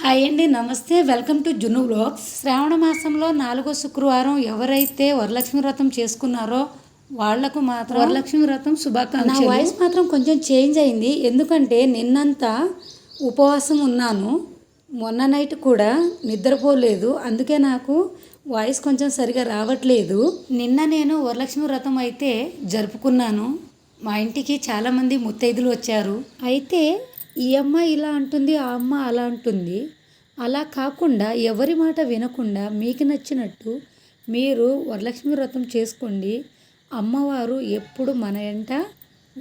Hi అండి నమస్తే. Welcome to Junnu blogs Shravana మాసంలో నాలుగో శుక్రవారం ఎవరైతే వరలక్ష్మి వ్రతం చేసుకున్నారో వాళ్ళకు మాత్రం వరలక్ష్మి వ్రతం శుభాకాంక్షలు. నా వాయిస్ మాత్రం కొంచెం చేంజ్ అయింది. ఎందుకంటే నిన్నంతా ఉపవాసం ఉన్నాను. మొన్న నైట్ కూడా నిద్రపోలేదు. అందుకే నాకు వాయిస్ కొంచెం సరిగా రావట్లేదు. నిన్న నేను వరలక్ష్మి వ్రతం అయితే జరుపుకున్నాను. మా ఇంటికి చాలామంది ముత్తైదులు వచ్చారు. అయితే ఈ అమ్మ ఇలా అంటుంది ఆ అమ్మ అలా అంటుంది. అలా కాకుండా ఎవరి మాట వినకుండా మీకు నచ్చినట్టు మీరు వరలక్ష్మి వ్రతం చేసుకోండి. అమ్మవారు ఎప్పుడు మన ఎంట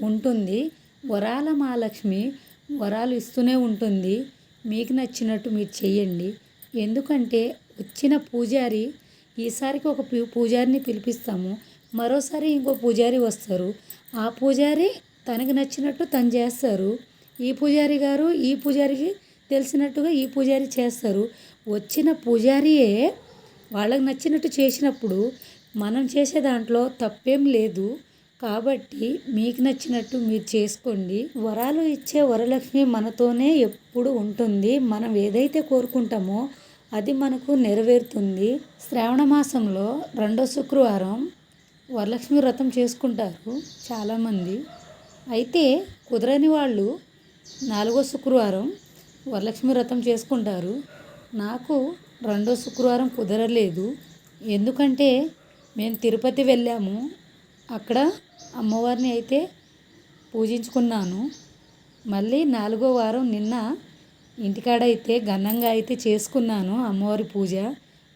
ఉంటుంది. వరాల మహాలక్ష్మి వరాలు ఇస్తూనే ఉంటుంది. మీకు నచ్చినట్టు మీరు చెయ్యండి. ఎందుకంటే వచ్చిన పూజారి ఈసారికి ఒక పూజారిని పిలిపిస్తాము. మరోసారి ఇంకో పూజారి వస్తారు. ఆ పూజారి తనకు నచ్చినట్టు తను చేస్తారు. ఈ పూజారి గారు ఈ పూజారికి తెలిసినట్టుగా ఈ పూజారి చేస్తారు. వచ్చిన పూజారియే వాళ్ళకి నచ్చినట్టు చేసినప్పుడు మనం చేసే దాంట్లో తప్పేం లేదు. కాబట్టి మీకు నచ్చినట్టు మీరు చేసుకోండి. వరాలు ఇచ్చే వరలక్ష్మి మనతోనే ఎప్పుడు ఉంటుంది. మనం ఏదైతే కోరుకుంటామో అది మనకు నెరవేరుతుంది. శ్రావణ మాసంలో రెండో శుక్రవారం వరలక్ష్మి వ్రతం చేసుకుంటారు చాలామంది. అయితే కుదరని వాళ్ళు నాలుగో శుక్రవారం వరలక్ష్మి వ్రతం చేసుకుంటారు. నాకు రెండో శుక్రవారం కుదరలేదు. ఎందుకంటే మేము తిరుపతి వెళ్ళాము. అక్కడ అమ్మవారిని అయితే పూజించుకున్నాను. మళ్ళీ నాలుగో వారం నిన్న ఇంటికాడ అయితే ఘనంగా అయితే చేసుకున్నాను అమ్మవారి పూజ.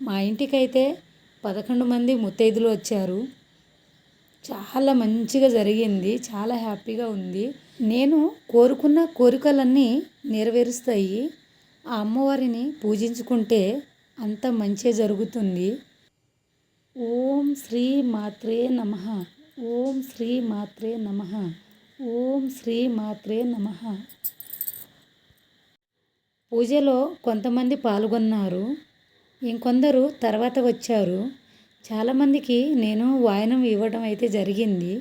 మా ఇంటికైతే పదకొండు మంది ముత్తైదులు వచ్చారు. చాలా మంచిగా జరిగింది. చాలా హ్యాపీగా ఉంది. నేను కోరుకున్న కోరికలన్నీ నెరవేరుస్తాయి. ఆ అమ్మవారిని పూజించుకుంటే అంత మంచి జరుగుతుంది. ఓం శ్రీ మాత్రే నమ. ఓం శ్రీ మాత్రే నమ. ఓం శ్రీ మాత్రే నమ. పూజలో కొంతమంది పాల్గొన్నారు. ఇంకొందరు తర్వాత వచ్చారు. చాలామందికి నేను వాయనం ఇవ్వడం అయితే జరిగింది.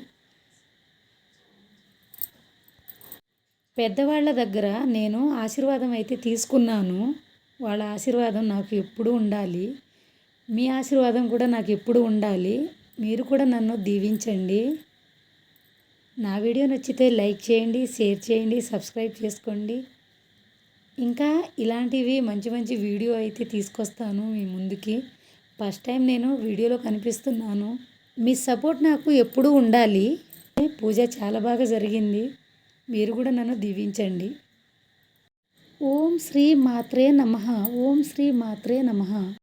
పెద్దవాళ్ళ దగ్గర నేను ఆశీర్వాదం అయితే తీసుకున్నాను. వాళ్ళ ఆశీర్వాదం నాకు ఎప్పుడు ఉండాలి. మీ ఆశీర్వాదం కూడా నాకు ఎప్పుడు ఉండాలి. మీరు కూడా నన్ను దీవించండి. నా వీడియో నచ్చితే లైక్ చేయండి షేర్ చేయండి సబ్స్క్రైబ్ చేసుకోండి. ఇంకా ఇలాంటివి మంచి మంచి వీడియో అయితే తీసుకొస్తాను మీ ముందుకి. ఫస్ట్ టైం నేను వీడియోలో కనిపిస్తున్నాను. మీ సపోర్ట్ నాకు ఎప్పుడూ ఉండాలి. పూజ చాలా బాగా జరిగింది. మీరు కూడా నన్ను దీవించండి. ఓం శ్రీ మాత్రే నమ. ఓం శ్రీ మాత్రే నమ.